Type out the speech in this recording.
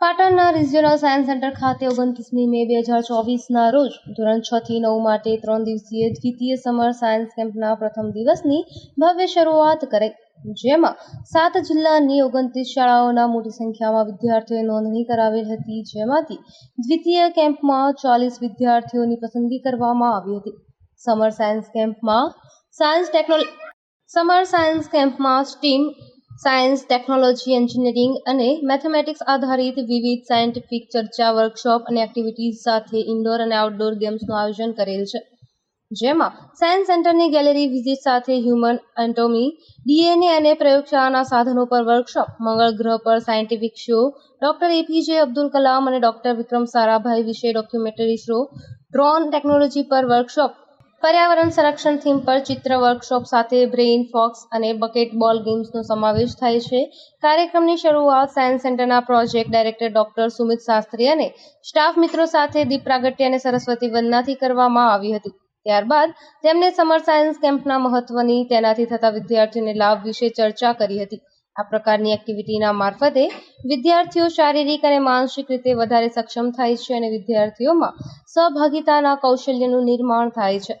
Regional science centre ખાતે ઓગણત્રીસમી મે બે હજાર ચોવીસના રોજ ધોરણ છ થી નવ માટે ત્રણ દિવસીય દ્વિતીય સમર સાયન્સ કેમ્પના પ્રથમ દિવસની ભવ્ય શરૂઆત કરાઈ જેમાં સાત જિલ્લાની ઓગણત્રીસ શાળાઓના મોટી સંખ્યામાં વિદ્યાર્થીઓએ નોંધણી કરાવેલ હતી. જેમાંથી દ્વિતીય કેમ્પમાં ચાલીસ વિદ્યાર્થીઓની પસંદગી કરવામાં આવી હતી. સમર સાયન્સ કેમ્પમાં સાયન્સ ટેકનોલો સમર સાયન્સ કેમ્પમાં સ્ટીમ સાયન્સ, ટેકનોલોજી, એન્જિનિયરિંગ અને મેથેમેટિક્સ આધારિત વિવિધ સાયન્ટિફિક ચર્ચા, વર્કશોપ અને એક્ટિવિટીઝ સાથે ઇન્ડોર અને આઉટડોર ગેમ્સનું આયોજન કરેલ છે. જેમાં સાયન્સ સેન્ટરની ગેલેરી વિઝિટ સાથે હ્યુમન એન્ટોમી, ડીએનએ અને પ્રયોગશાળાના સાધનો પર વર્કશોપ, મંગળ ગ્રહ પર scientific show, doctor APJ Abdul Kalam અને ડોક્ટર વિક્રમ સારાભાઈ વિશે ડોક્યુમેન્ટરી શો, ડ્રોન ટેકનોલોજી પર વર્કશોપ પર્યાવરણ સંરક્ષણ થીમ પર ચિત્ર વર્કશોપ સાથે બ્રેઇન ફોક્સ અને બકેટ બોલ ગેમ્સનો સમાવેશ થાય છે. કાર્યક્રમની શરૂઆત સાયન્સ સેન્ટરના project director doctor Sumit Shastri અને સ્ટાફ મિત્રો સાથે દીપ પ્રાગટ્ય અને સરસ્વતી વંદનાથી કરવામાં આવી હતી. ત્યારબાદ તેમણે સમર સાયન્સ કેમ્પના મહત્વની તેનાથી થતા વિદ્યાર્થીઓને લાભ વિશે ચર્ચા કરી હતી. આ પ્રકારની એક્ટિવિટીના મારફતે વિદ્યાર્થીઓ શારીરિક અને માનસિક રીતે વધારે સક્ષમ થાય છે અને વિદ્યાર્થીઓમાં સહભાગિતાના કૌશલ્યનું નિર્માણ થાય છે.